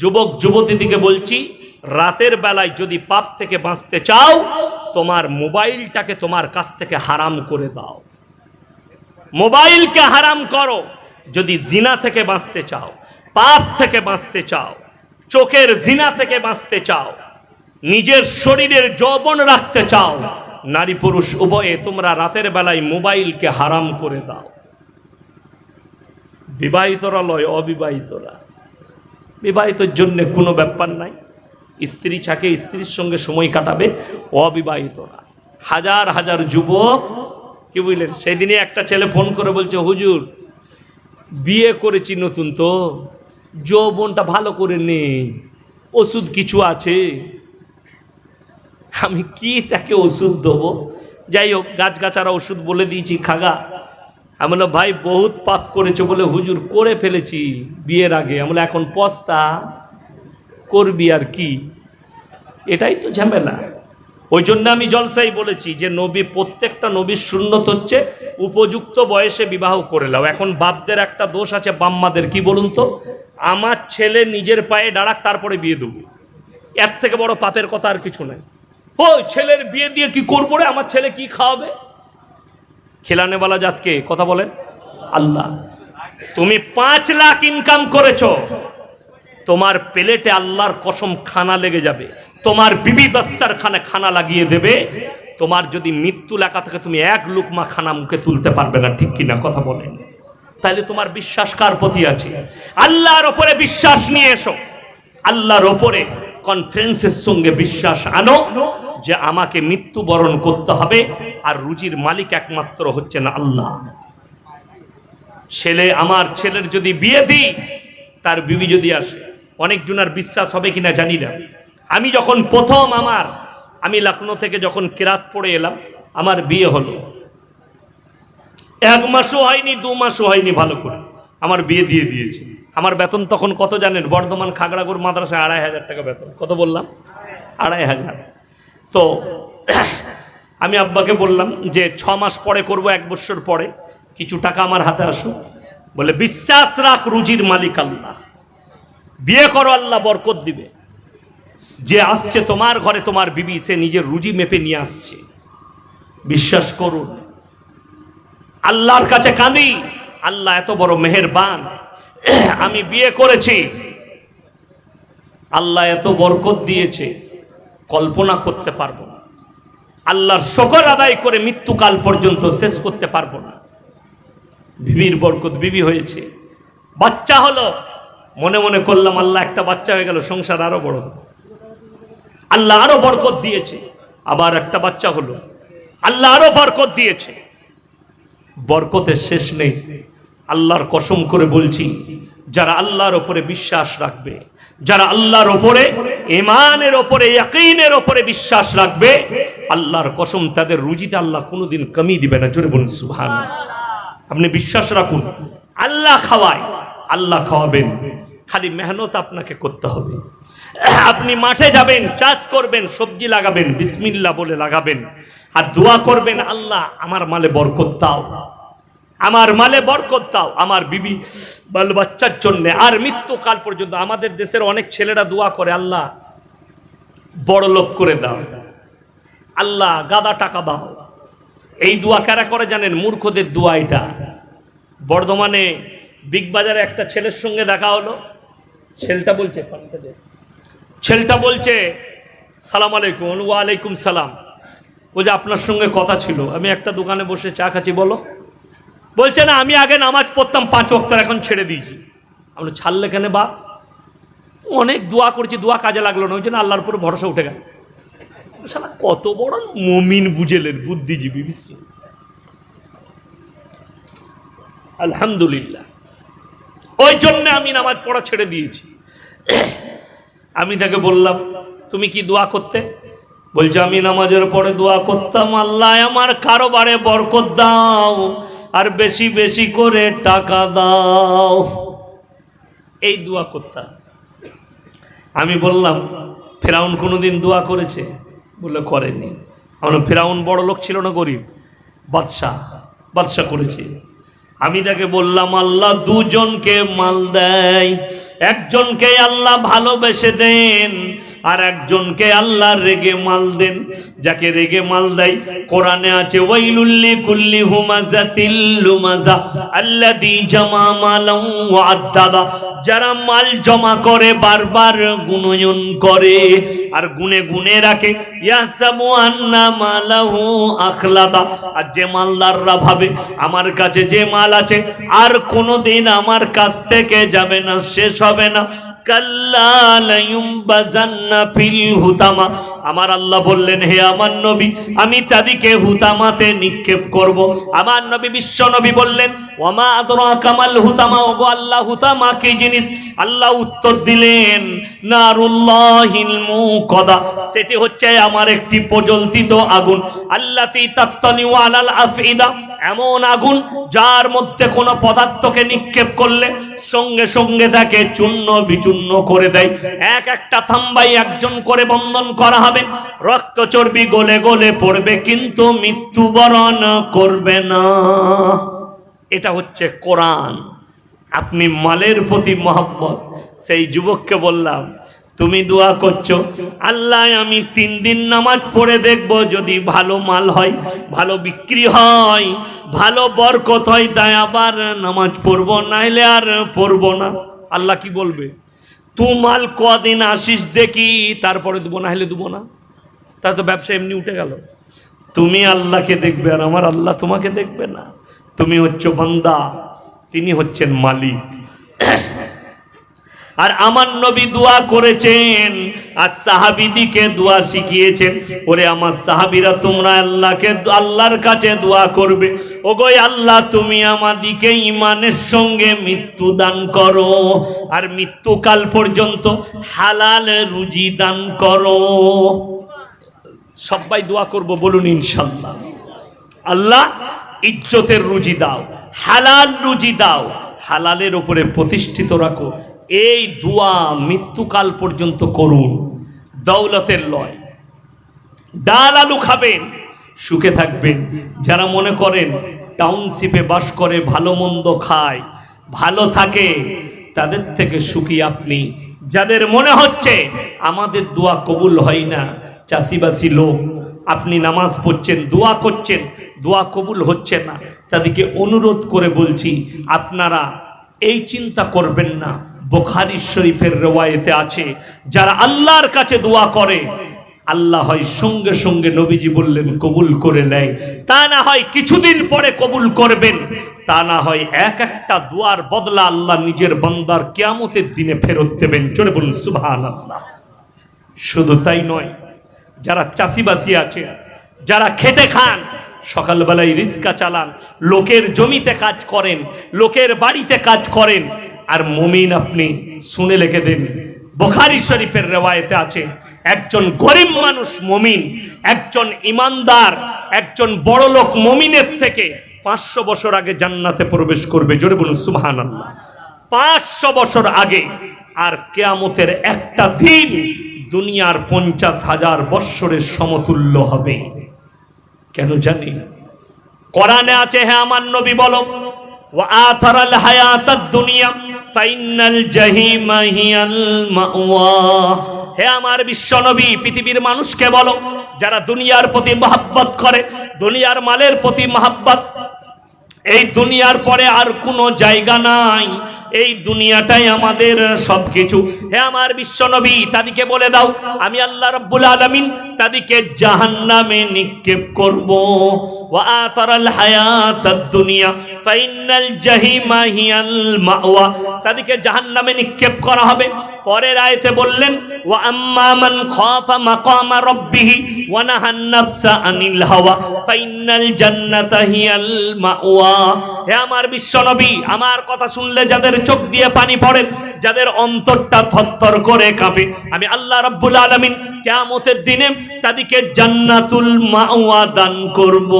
যুবক, যুবতীদিকে বলছি, রাতের বেলায় যদি পাপ থেকে বাঁচতে চাও, তোমার মোবাইলটাকে তোমার কাছ থেকে হারাম করে দাও। মোবাইলকে হারাম করো। যদি জিনা থেকে বাঁচতে চাও, পাপ থেকে বাঁচতে চাও, চোখের জিনা থেকে বাঁচতে চাও, নিজের শরীরের যৌবন রাখতে চাও, নারী পুরুষ উভয়ে তোমরা রাতের বেলায় মোবাইলকে হারাম করে দাও। বিবাহিতরা লয় অবিবাহিতরা। বিবাহিতর জন্য কোনো ব্যাপার নাই। স্ত্রী থাকে, স্ত্রীর সঙ্গে সময় কাটাবে অবিবাহিতরা হাজার হাজার যুবক, কি বুঝলেন? সেদিনে একটা ছেলে ফোন করে বলছে, হুজুর, বিয়ে করেছি নতুন তো, যৌবনটা ভালো করে নেই ওষুধ কিছু আছে। আমি কি তাকে ওষুধ দেবো? যাই হোক, গাছগাছারা ওষুধ বলে দিয়েছি, খাগা। আমি বললাম ভাই বহুত পাপ করেছ বলে হুজুর করে ফেলেছি বিয়ের আগে। আমি বললাম, এখন পস্তা করবি আর কি? এটাই তো ঝামেলা। ওই জন্য আমি জলসাই বলেছি যে নবী প্রত্যেকটা নবীর শূন্যত হচ্ছে উপযুক্ত বয়সে বিবাহ করে নাও। এখন বাপদের একটা দোষ আছে বাম্মাদের। কি বলুন তো? আমার ছেলে নিজের পায়ে দাঁড়াক তারপরে বিয়ে দেবো। এর থেকে বড় পাপের কথা আর কিছু নাই। ওই ছেলের বিয়ে দিয়ে কি করব রে? আমার ছেলে কি খাওয়াবে? খেলানেওয়ালা জাতকে কথা বলেন। আল্লাহ, তুমি পাঁচ লাখ ইনকাম করেছ। তোমার প্লেটে আল্লাহর কসম খানা লেগে যাবে। তোমার বিবি দস্তার খানে খানা লাগিয়ে দেবে। তোমার যদি মৃত্যু লেখা থাকে, তুমি এক লুকমা খানা মুখে তুলতে পারবে না, ঠিক কিনা কথা বলেন। তাহলে তোমার বিশ্বাস কার প্রতি আছে? আল্লাহর ওপরে বিশ্বাস নিয়ে এসো। আল্লাহর ওপরে কনফারেন্সের সঙ্গে বিশ্বাস আনো। যে আমাকে মৃত্যুবরণ করতে হবে আর রুজির মালিক একমাত্র হচ্ছেন আল্লাহ। ছেলে আমার ছেলের যদি বিয়ে দিই, তার বিবি যদি আসে, অনেক জনার বিশ্বাস হবে কিনা জানি না। আমি যখন প্রথম আমার, আমি লখনৌ থেকে যখন কেরাত পড়ে এলাম, আমার বিয়ে হলো। এক মাসও হয়নি, দু মাসও হয়নি ভালো করে। আমার বিয়ে দিয়ে দিয়েছে। আমার বেতন তখন কত জানেন? বর্ধমান খাগড়াগড় মাদ্রাসায় আড়াই হাজার টাকা বেতন। কত বললাম? আড়াই হাজার। তো, আমি আব্বাকে বললাম যে ছ মাস পরে করব, এক বছর পরে। কিছু টাকা আমার হাতে আসুক বলে, বিশ্বাস রাখ রুজির মালিক আল্লাহ। বিয়ে করো, আল্লাহ বরকত দিবে। যে আসছে তোমার ঘরে, তোমার বিবি, সে নিজের রুজি মেপে নিয়ে আসছে। বিশ্বাস করুন, আল্লাহর কাছে কাঁদি। আল্লাহ এত বড় মেহেরবান। আমি বিয়ে করেছি। আল্লাহ এত বরকত দিয়েছে। কল্পনা করতে পারব না। আল্লাহর শকর আদায় করে মৃত্যুকাল পর্যন্ত শেষ করতে পারব না। বিবির বরকত বিবি হয়েছে। বাচ্চা হলো। মনে মনে করলাম, আল্লাহ একটা বাচ্চা হয়ে গেল, সংসার আরও বড় হলো। আল্লাহ আরও বরকত দিয়েছে, আবার একটা বাচ্চা হলো। আল্লাহ আরও বরকত দিয়েছে। বরকতের শেষ নেই। আল্লাহর কসম করে বলছি যারা আল্লাহর ওপরে বিশ্বাস রাখবে, যারা আল্লাহর ওপরে ইমানের ওপরে, ইয়াকিনের ওপরে বিশ্বাস রাখবে, আল্লাহর কসম তাদের রুজিতে আল্লাহ কোনোদিন কমি দিবে না। জোরে বলুন সুবহান আপনি বিশ্বাস রাখুন, আল্লাহ খাওয়ায়, আল্লাহ খাওয়াবেন। খালি মেহনত আপনাকে করতে হবে। আপনি মাঠে যাবেন, চাষ করবেন, সবজি লাগাবেন বিসমিল্লা বলে লাগাবেন। আর দোয়া করবেন, আল্লাহ আমার মালে বরকত দাও। আমার মালে বরকত দাও, আমার বিবি বাল বাচ্চার জন্য। আর মৃত্যুকাল পর্যন্ত আমাদের দেশের অনেক ছেলেরা দোয়া করে, আল্লাহ, বড় লোক করে দাও। আল্লাহ, গাদা টাকা দাও। এই দোয়া কারা করে জানেন? মূর্খদের দোয়া এটা। বর্ধমানে বিগ বাজারে একটা ছেলের সঙ্গে দেখা হলো। ছেলেটা বলছে। ছেলেটা বলছে, সালাম আলাইকুম ওয়া আলাইকুম সালাম। ও যে আপনার সঙ্গে কথা ছিল। আমি একটা দোকানে বসে চা খাচ্ছি, বলো। বলছে না, আমি আগে নামাজ পড়তাম পাঁচ ওয়াক্ত এখন ছেড়ে দিয়েছি। আমরা ছাড়লে কেন বা? অনেক দোয়া করছি, দোয়া কাজে লাগল না, ওই জন্য আল্লাহর উপরে ভরসা উঠে গেল। শালা, কত বড় মমিন বুঝেলেন, বুদ্ধিজীবী বিশ্ব আলহামদুলিল্লাহ। ওই জন্য আমি নামাজ পড়া ছেড়ে দিয়েছি। আমি তাকে বললাম, তুমি কি দোয়া করতে? বলছে, আমি নামাজের পরে দোয়া করতাম, আল্লাহ আমার কারোবারে বরকত দাও। আর বেশি বেশি করে টাকা দাও। এই দোয়া করতাম। আমি বললাম, ফেরাউন কোনোদিন দোয়া করেছে? বলে করেনি। আমার ফেরাউন বড় লোক ছিল না গরিব। বাদশাহ বাদশাহ করেছে। আমি তাকে বললাম, আল্লাহ, দুজনকে মাল দেয়। একজনকে আল্লাহ ভালোবেসে দেন আর একজনকে আল্লাহ রেগে মাল দেন। যাকে রেগে মাল দেয়, কোরআনে আছে ওয়াইলুল্লি কুল্লি হুমাজাতিল লুমাজা আল্লাযী জামা মালাম ওয়া আদ্দাদা যারা মাল জমা করে, বারবার গুণয়ন করে আর গুনে গুনে রাখে আখলাদা। আর যে মালদাররা ভাবে, আমার কাছে যে মাল আছে। আর কোনোদিন আমার কাছ থেকে যাবে না শেষ হবে না। আমার আল্লাহ বললেন, হে আমার নবী, আমি তাদিকে হুতামাতে নিক্ষেপ করব। আমার নবী, বিশ্ব নবী বললেন ওমা কামাল হুতামা? ওগো আল্লাহ, হুতামা কি জিনিস? আল্লাহ উত্তর দিলেন সেটি হচ্ছে আমার একটি প্রজ্বলিত আগুন। তাত্তালিউ আলাল আফইদা। এমন আগুন যার মধ্যে কোনো পদার্থকে নিক্ষেপ করলে সঙ্গে সঙ্গে তাকে চূর্ণ বিচূর্ণ করে দেয়। এক একটা থাম্বাই একজন করে বন্ধন করা হবে। রক্ত চর্বি গলে গলে পড়বে, কিন্তু মৃত্যুবরণ করবে না। এটা হচ্ছে কোরআন। আপনি মালের প্রতি মহব্বত। সেই যুবককে বললাম, তুমি দোয়া করছ? আল্লাহ, আমি তিন দিন নামাজ পড়ে দেখব, যদি ভালো মাল হয়, ভালো বিক্রি হয়, ভালো বরকত হয়, তাই আবার নামাজ পড়ব, নাইলে আর পড়ব না। আল্লাহ কি বলবে? তু মাল কদিন আসিস দেখি, তারপরে দেবো না হলে দেবো না। তা তো ব্যবসা এমনি উঠে গেল। তুমি আল্লাহকে দেখবে আর আমার আল্লাহ তোমাকে দেখবে না। তুমি হচ্ছ বান্দা, তিনি হচ্ছেন মালিক। আর আমার নবী দোয়া করেছেন, আর সাহাবিদিকে দোয়া শিখিয়েছেন। ওরে আমার সাহাবিরা, তোমরা আল্লাহকে, আল্লাহর কাছে দোয়া করবে। ওগো আল্লাহ, তুমি আমাদিকে ইমানের সঙ্গে মৃত্যু দান করো, আর মৃত্যুকাল পর্যন্ত হালাল রুজি দান করো। সবাই দোয়া করব, বলুন ইনশাল্লাহ। আল্লাহ, ইজ্জতের রুজি দাও, হালাল রুজি দাও, হালালের উপরে প্রতিষ্ঠিত রাখো। এই দোয়া মৃত্যুকাল পর্যন্ত করুন, দৌলতের লয়। ডাল আলু খাবেন, সুখে থাকবেন। যারা মনে করেন টাউনশিপে বাস করে, ভালো মন্দ খায়, ভালো থাকে, তাদের থেকে সুখী আপনি। যাদের মনে হচ্ছে, আমাদের দোয়া কবুল হয় না, চাষিবাসী লোক, আপনি নামাজ পড়ছেন, দোয়া করছেন, দোয়া কবুল হচ্ছে না। তাদেরকে অনুরোধ করে বলছি, আপনারা এই চিন্তা করবেন না। বোখারি শরীফের রেওয়ায়েতে আছে, যারা আল্লাহর কাছে দোয়া করে, আল্লাহ হয় সঙ্গে সঙ্গে নবীজি বললেন, কবুল করে নেয়। তা না হয় কিছুদিন পরে কবুল করবেন, তা না হয় এক একটা দোয়ার বদলা আল্লাহ নিজের বন্দার কেয়ামতের দিনে ফেরত দেবেন। চলে বলুন সুবহান আল্লাহ শুধু তাই নয়, যারা চাষিবাসী আছে, যারা খেতে খান, সকালবেলায় রিস্কা চালান, লোকের জমিতে কাজ করেন, লোকের বাড়িতে কাজ করেন আর মমিন আপনি শুনে লিখে দেন। বোখারি শরীফের রেওয়ায়েতে আছে, একজন গরিব মানুষ মমিন, একজন ইমানদার, একজন বড় লোক মমিনের থেকে পাঁচশো বছর আগে জান্নাতে প্রবেশ করবে। জোরে বলুন সুবহান আল্লাহ পাঁচশো বছর আগে আর কেয়ামতের একটা দিন দুনিয়ার পঞ্চাশ হাজার বৎসরের সমতুল্য হবে। কেন জানি? কোরআনে আছে হ্যাঁ আমার নবী বলো ওয়া الحياة الدنيا দুনিয়া الجحيم هي المأوى হে আমার বিশ্ব নবী পৃথিবীর মানুষকে বলো, যারা দুনিয়ার প্রতি মহাব্বত করে, দুনিয়ার মালের প্রতি মহাব্বত, এই দুনিয়ার পরে আর কোনো জায়গা নাই। এই দুনিয়াটাই আমাদের সব কিছু হে আমার বিশ্বনবী তাদিকে বলে দাও, আমি আল্লাহ রব্বুল আলামিন তাদিকে জাহান্নামে নিক্ষেপ করব। ওয়া আতারাল হায়াতাদ দুনিয়া ফাইনাল জাহিমা হিয়াল মাওয়া। তাদিকে জাহান্নামে নিক্ষেপ করা হবে। পরের আয়াতে বললেন, ওয়া আম্মা মান খাফা মাকামা রাব্বিহি ওয়া নাহান নাফসা আনিল হাওয়া। ফাইনাল জান্নাতা হিয়াল মাওয়া। হে আমার বিশ্বনবী আমার কথা শুনলে যাদের চোখ দিয়ে পানি পড়ে, যাদের অন্তরটা থরথর করে কাঁপে, আমি আল্লাহ রাব্বুল আলামিন কিয়ামতের দিনে তাদেরকে জান্নাতুল মাওয়া দান করব।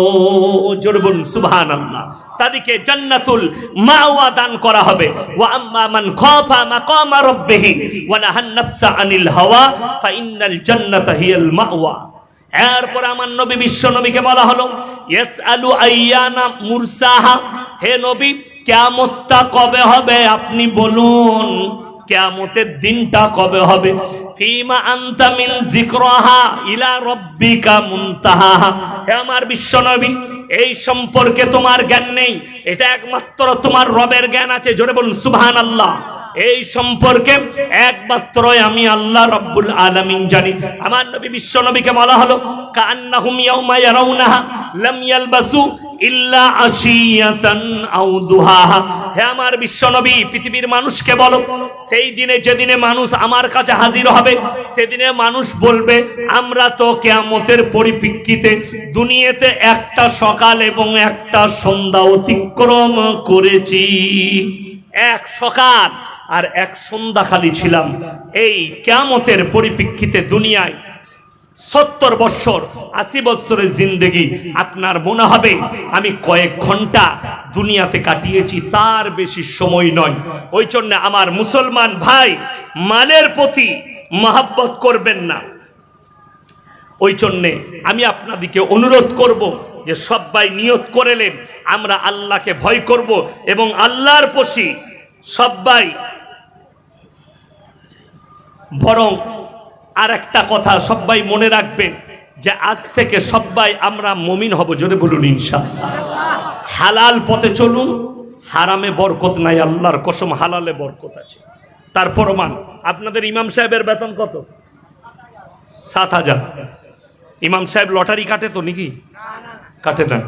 জোরে বলুন, সুবহানাল্লাহ। তাদেরকে জান্নাতুল মাওয়া দান করা হবে। ওয়া আম্মা মান খাফা মাকামা রাব্বিহি, ওয়া নাহান নাফসা আনিল হাওয়া ফাইনাল জান্নাতা হিয়াল মাওয়া। এরপর আমার নবী বিশ্ব নবীকে বলা হলো ইয়েস আলু আইয়ানা মুরসাহা হে নবী কেমতটা কবে হবে আপনি বলুন। কেয়ামতের দিনটা কবে হবে? ফিমা আনতা মিন যিকরাহা ইলা রাব্বিকা মুনতাহা। হে আমার বিশ্বনবী এই সম্পর্কে তোমার জ্ঞান নেই। এটা একমাত্র তোমার রবের জ্ঞান আছে। জোরে বলুন, সুবহানাল্লাহ। এই সম্পর্কে একমাত্র আমি আল্লাহ রব্বুল আলামিন জানি। আমার নবী বিশ্ব নবীকে বলা হলো, কান্নাহুম ইয়াউমা ইয়ারাউনাহা লাম ইয়ালবাসু ইল্লা আশিয়াতান আও দুহাহা। হে আমার বিশ্ব নবী, পৃথিবীর মানুষকে বলো, সেই দিনে যেদিনে মানুষ আমার কাছে হাজির হবে, সেদিনে মানুষ বলবে, আমরা তো কেয়ামতের পরিপ্রেক্ষিতে দুনিয়াতে একটা সকাল এবং একটা সন্ধ্যা অতিক্রম করেছি এক সকাল আর এক সন্ধ্যা খালি ছিলাম। এই কেয়ামতের পরিপ্রেক্ষিতে দুনিয়ায় সত্তর বৎসর আশি বৎসরের জিন্দেগি আপনার মনে হবে। আমি কয়েক ঘণ্টা দুনিয়াতে কাটিয়েছি, তার বেশি সময় নয়। ওই জন্য আমার মুসলমান ভাই মালের প্রতি মহাব্বত করবেন না। ওই জন্যে আমি আপনাদিকে অনুরোধ করব যে সবাই নিয়ত করেলেন, আমরা আল্লাহকে ভয় করব এবং আল্লাহর পশি সবাই বরং আর একটা কথা সবাই মনে রাখবেন যে আজ থেকে সবাই আমরা মমিন হব, জোরে বলুন ইনশাআল্লাহ। হালাল পথে চলুন, হারামে বরকত নাই, আল্লাহর কসম হালালে বরকত আছে। তার প্রমাণ, আপনাদের ইমাম সাহেবের বেতন কত? সাত হাজার। ইমাম সাহেব লটারি কাটে তো নাকি? কাটে না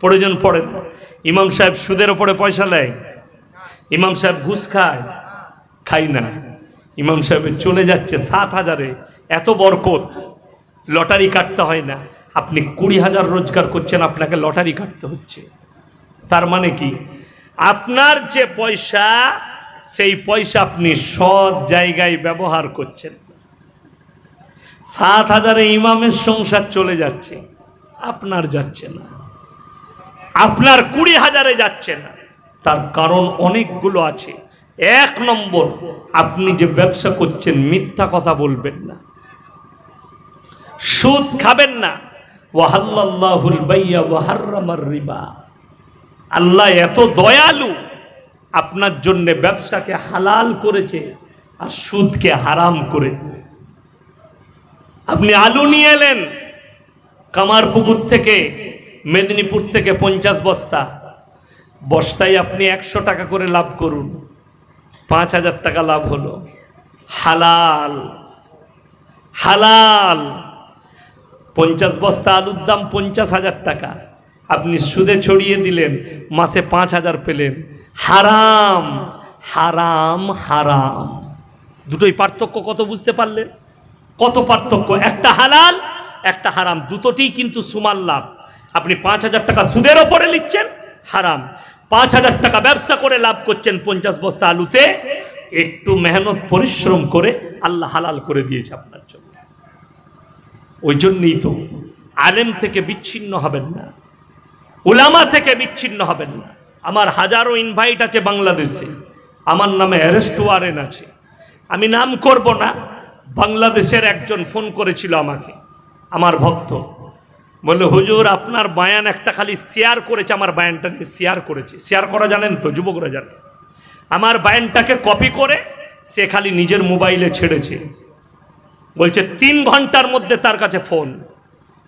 প্রয়োজন পড়ে না। ইমাম সাহেব সুদের ওপরে পয়সা নেয়। ইমাম সাহেব ঘুষ খায়, খাই না। ইমাম সাহেবের চলে যাচ্ছে সাত হাজারে। এত বরকত, লটারি কাটতে হয় না। আপনি কুড়ি হাজার রোজগার করছেন, আপনাকে লটারি কাটতে হচ্ছে। তার মানে কি? আপনার যে পয়সা, সেই পয়সা আপনি সৎ জায়গায় ব্যবহার করছেন। সাত হাজারে ইমামের সংসার চলে যাচ্ছে। আপনার যাচ্ছে না। আপনার কুড়ি হাজারে যাচ্ছে না। তার কারণ অনেকগুলো আছে। এক নম্বর, আপনি যে ব্যবসা করছেন, মিথ্যা কথা বলবেন না। সুদ খাবেন না। রিবা। আল্লাহ এত দয়ালু, আপনার জন্য ব্যবসাকে হালাল করেছে আর সুদকে হারাম করে আপনি আলু নিয়ে এলেন কামারপুকুর থেকে, মেদিনীপুর থেকে পঞ্চাশ বস্তা। বস্তায় আপনি একশো টাকা করে লাভ করুন। পাঁচ হাজার টাকা লাভ হলো। হালাল। হালাল। পঞ্চাশ বস্তা আলুর দাম পঞ্চাশ হাজার টাকা। আপনি সুদে ছড়িয়ে দিলেন, মাসে পাঁচ হাজার পেলেন। হারাম। হারাম হারাম। দুটোই পার্থক্য কত বুঝতে পারলেন কত পার্থক্য? একটা হালাল একটা হারাম, দুটোতেই কিন্তু সুমাল লাভ। আপনি পাঁচ হাজার টাকা সুদের ওপরে লিখছেন, হারাম। পাঁচ হাজার টাকা ব্যবসা করে লাভ করছেন পঞ্চাশ বস্তা আলুতে, একটু মেহনত, পরিশ্রম করে আল্লাহ হালাল করে দিয়েছে আপনার জন্য। ওই জন্যই তো আলেম থেকে বিচ্ছিন্ন হবেন না ওলামা থেকে বিচ্ছিন্ন হবেন না। আমার হাজারো ইনভাইট আছে বাংলাদেশে, আমার নামে অ্যারেস্ট ওয়ারেন্ট আছে। আমি নাম করব না, বাংলাদেশের একজন ফোন করেছিল আমাকে। আমার ভক্ত। বলল, হুজুর, আপনার বায়ান একটা খালি শেয়ার করেছে, আমার বায়ানটা নিয়ে শেয়ার করেছে। শেয়ার করা জানেন তো, যুবকরা জানেন আমার বায়ানটাকে কপি করে সে খালি নিজের মোবাইলে ছেড়েছে। বলছে, তিন ঘণ্টার মধ্যে তার কাছে ফোন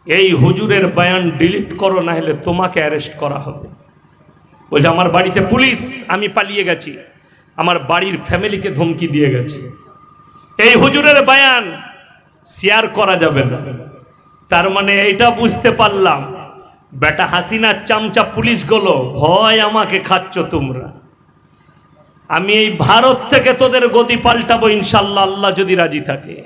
এই হুজুরের বায়ান ডিলিট করো না হলে তোমাকে অ্যারেস্ট করা হবে। বলছে, আমার বাড়িতে পুলিশ, আমি পালিয়ে গেছি। আমার বাড়ির ফ্যামিলিকে ধমকি দিয়ে গেছে। এই হুজুরের বায়ান শেয়ার করা যাবে না। তার মানে এটা বুঝতে পারলাম। বেটা হাসিনার চামচা পুলিশ পুলিশগুলো ভয় আমাকে খাচ্ছ তোমরা। আমি এই ভারত থেকে তোদের গদি পাল্টাবো ইনশাল্লাহ, আল্লাহ যদি রাজি থাকে।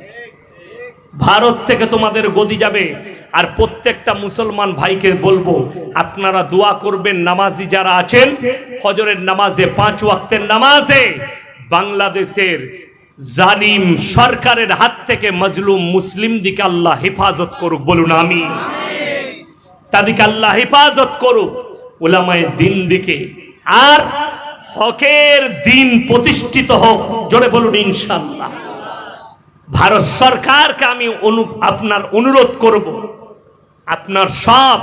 ভারত থেকে তোমাদের গদি যাবে। আর প্রত্যেকটা মুসলমান ভাইকে বলব, আপনারা দোয়া করবেন নামাজি যারা আছেন ফজরের নামাজে, পাঁচ ওয়াক্তের নামাজে বাংলাদেশের জালিম সরকারের হাত থেকে মজলুম মুসলিম দিকে আল্লাহ হেফাজত করুক, বলুন আমি তাদেরকে আল্লাহ হেফাজত করুক ওলামায় দিন দিকে। আর হকের দিন প্রতিষ্ঠিত হোক, জোরে বলুন ইনশাল্লাহ ভারত সরকারকে আমি অনু, আপনার অনুরোধ করব, আপনার সব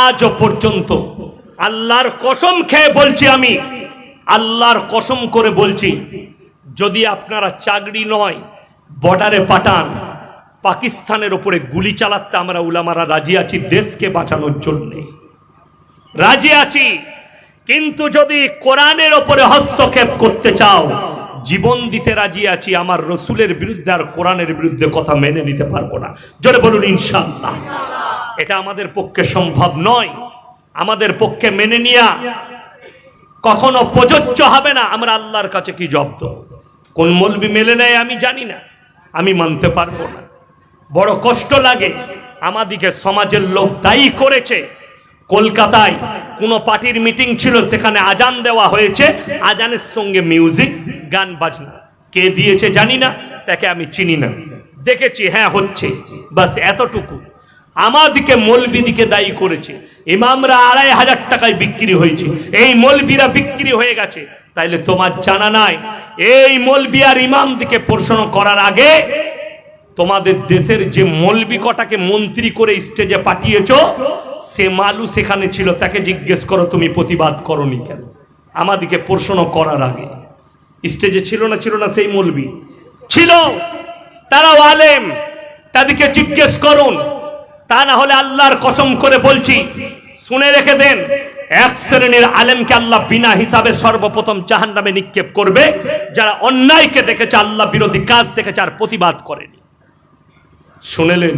আজও পর্যন্ত আল্লাহর কসম খেয়ে বলছি আমি, আল্লাহর কসম করে বলছি যদি আপনারা চাকরি নয়, বর্ডারে পাঠান, পাকিস্তানের ওপরে গুলি চালাতে আমরা উলামারা রাজি আছি, দেশকে বাঁচানোর জন্যে। রাজি আছি, কিন্তু যদি কোরআনের ওপরে হস্তক্ষেপ করতে চাও, জীবন দিতে রাজি আছি, আমার রসুলের বিরুদ্ধে আর কোরআনের বিরুদ্ধে কথা মেনে নিতে পারব না। জোরে বলুন ইনশাল্লাহ এটা আমাদের পক্ষে সম্ভব নয়। আমাদের পক্ষে মেনে নিয়া কখনো প্রযোজ্য হবে না। আমরা আল্লাহর কাছে কি জব্দ? কোন মলবি মেলে নেয় আমি জানি না। আমি মানতে পারব না। বড় কষ্ট লাগে। আমাদিকে সমাজের লোক দায়ী করেছে। কলকাতায় কোনো পার্টির মিটিং ছিল, সেখানে আজান দেওয়া হয়েছে। আজানের সঙ্গে মিউজিক, গান, বাজনা। কে দিয়েছে জানি না, তাকে আমি চিনি না। দেখেছি হ্যাঁ হচ্ছে। বাস এতটুকু। আমাদিকে মলবিদিকে দায়ী করেছে। ইমামরা আড়াই হাজার টাকায় বিক্রি হয়েছে। এই মলবিরা বিক্রি হয়ে গেছে। তাইলে তোমার জানা নাই, এই মলবি আর ইমাম দিকে প্রশ্ন করার আগে তোমাদের দেশের যে মলবি কটাকে মন্ত্রী করে স্টেজে পাঠিয়েছ, সে মালু সেখানে ছিল। তাকে জিজ্ঞেস করো, তুমি প্রতিবাদ করনি কেন? আমাদিকে প্রশ্ন করার আগে। স্টেজে ছিল না ছিল না সেই মলবি। ছিল তারা আলেম। তাদেরকে জিজ্ঞেস করুন। তা না হলে আল্লাহর কসম করে বলছি, শুনে রেখে দেন, এক শ্রেণির আলেমকে আল্লাহ বিনা হিসাবে সর্বপ্রথম জাহান নামে নিক্ষেপ করবে, যারা অন্যায়কে দেখেছে, আল্লাহ বিরোধী কাজ দেখেছে আর প্রতিবাদ করেনি। শুনেলেন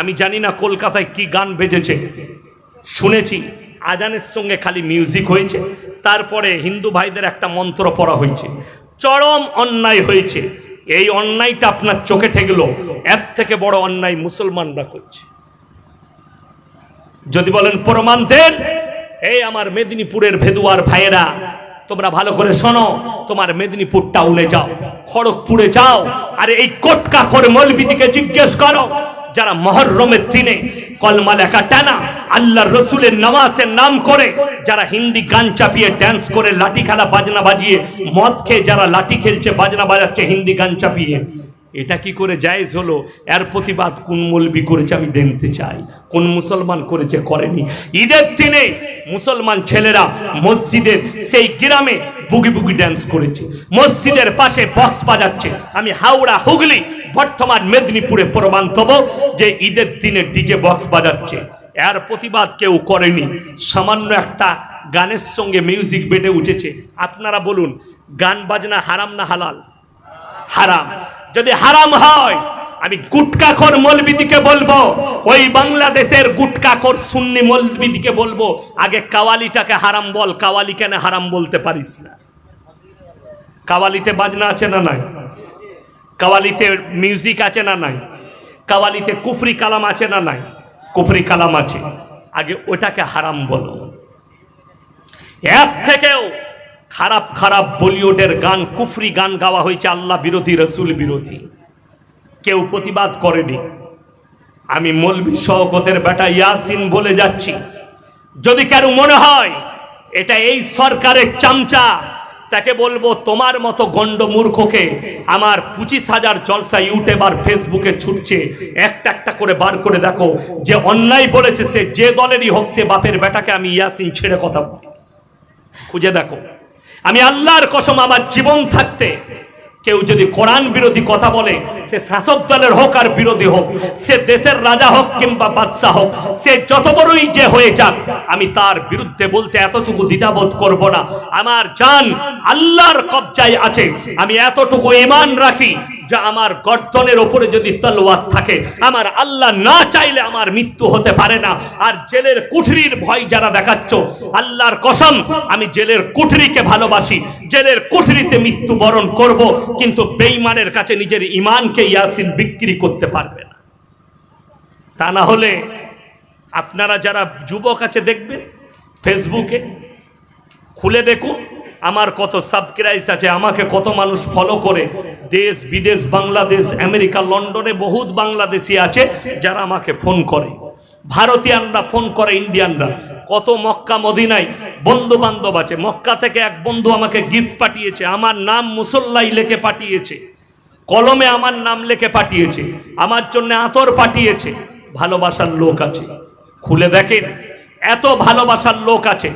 আমি জানি না কলকাতায় কি গান বেজেছে। শুনেছি, আজানের সঙ্গে খালি মিউজিক হয়েছে, তারপরে হিন্দু ভাইদের একটা মন্ত্র পড়া হয়েছে, চরম অন্যায় হয়েছে এই অন্যায়টা আপনার চোখে ঠেকলো এর থেকে বড় অন্যায় মুসলমানরা করছে। যদি বলেন, প্রমাণ দেন, এই আমার মেদিনীপুরের ভেদুয়ার ভাইয়েরা, তোমরা ভালো করে শোনো, তোমার মেদিনীপুর টাউনে যাও, খড়গপুরে যাও, আর এই কোটকা করে মলবিদিকে জিজ্ঞেস করো যারা মহরমের দিনে কলমা লেখা টানা আল্লাহ রসুলের নামাজের নাম করে, যারা হিন্দি গান চাপিয়ে ড্যান্স করে, লাঠি খেলা, বাজনা বাজিয়ে, মদ খেয়ে যারা লাঠি খেলছে, বাজনা বাজাচ্ছে, হিন্দি গান চাপিয়ে। এটা কি করে জায়েজ হলো? এর প্রতিবাদ কোন মলবি করেছে আমি দেখতে চাই। কোন মুসলমান করেছে করেনি। ঈদের দিনে মুসলমান ছেলেরা মসজিদের সেই গ্রামে বুগি বুগি ড্যান্স করেছে। মসজিদের পাশে বক্স বাজাচ্ছে। আমি হাওড়া হুগলি বর্তমান মেদিনীপুরে প্রমাণ দেব যে ঈদের দিনে ডিজে বক্স বাজাচ্ছে। এর প্রতিবাদ কেউ করেনি। সামান্য একটা গানের সঙ্গে মিউজিক বেটে উঠেছে। আপনারা বলুন, গান বাজনা হারাম না হালাল? হারাম। যদি হারাম হয়, আমি গুটকাখর মলবিদিকে বলব, ওই বাংলাদেশের গুটকাখর সুন্নি মলবিদিকে বলব, আগে কাওয়ালিটাকে হারাম বল, কাওয়ালি কেন হারাম বলতে পারিস না? কাওয়ালিতে বাজনা আছে না নাই? কাওয়ালিতে মিউজিক আছে না নাই? কাওয়ালিতে কুফরি কালাম আছে না নাই? কুফরি কালাম আছে। আগে ওটাকে হারাম বলো। এর থেকেও খারাপ খারাপ বলিউডের গান, কুফরি গান গাওয়া হয়েছে আল্লাহ বিরোধী, রসুল বিরোধী। কেউ প্রতিবাদ করেনি। আমি মলবি শওকতের বেটা ইয়াসিন বলে যাচ্ছি। যদি কারও মনে হয়, এটা এই সরকারের চামচা, তাকে বলব তোমার মতো গণ্ড মূর্খকে আমার পঁচিশ হাজার জলসা ইউটিউব আর ফেসবুকে ছুটছে। একটা একটা করে বার করে দেখো, যে অন্যায় বলেছে সে যে দলেরই হোক, সে বাপের বেটাকে আমি ইয়াসিন ছেড়ে কথা বলি। খুঁজে দেখো। আমি আল্লাহর কসম আমার জীবন থাকতে কেউ যদি কোরআন বিরোধী কথা বলে, সে শাসক দলের হোক আর বিরোধী হোক, সে দেশের রাজা হোক কিংবা বাদশাহ হোক, সে যত বড়ই যে হয়ে যাক, আমি তার বিরুদ্ধে বলতে এতটুকু দ্বিধাবোধ করব না। আমার জান আল্লাহর কবজায় আছে। আমি এতটুকু ইমান রাখি যে আমার গর্দনের ওপরে যদি তলোয়ার থাকে, আমার আল্লাহ না চাইলে আমার মৃত্যু হতে পারে না। আর জেলের কুঠরির ভয় যারা দেখাচ্ছ, আল্লাহর কসম, আমি জেলের কুঠরিকে ভালোবাসি। জেলের কুঠরিতে মৃত্যু বরণ করব, কিন্তু বেইমানের কাছে নিজের ইমানকে ইয়াসিন বিক্রি করতে পারবে না। তা না হলে আপনারা যারা যুবক আছে দেখবেন, ফেসবুকে খুলে দেখুন আমার কত সাবস্ক্রাইব আছে, আমাকে কত মানুষ ফলো করে। দেশ, বিদেশ, বাংলাদেশ, আমেরিকা, লন্ডনে বহুত বাংলাদেশি আছে যারা আমাকে ফোন করে। ভারতীয়ানরা ফোন করে, ইন্ডিয়ানরা। কত মক্কা, মদিনায় বন্ধু বান্ধব আছে। মক্কা থেকে এক বন্ধু আমাকে গিফট পাঠিয়েছে। আমার নাম মুসল্লাই লেখে পাঠিয়েছে। কলমে আমার নাম লেখে পাঠিয়েছে। আমার জন্য আতর পাঠিয়েছে। ভালোবাসার লোক আছে। খুলে দেখেন, এত ভালোবাসার লোক আছে।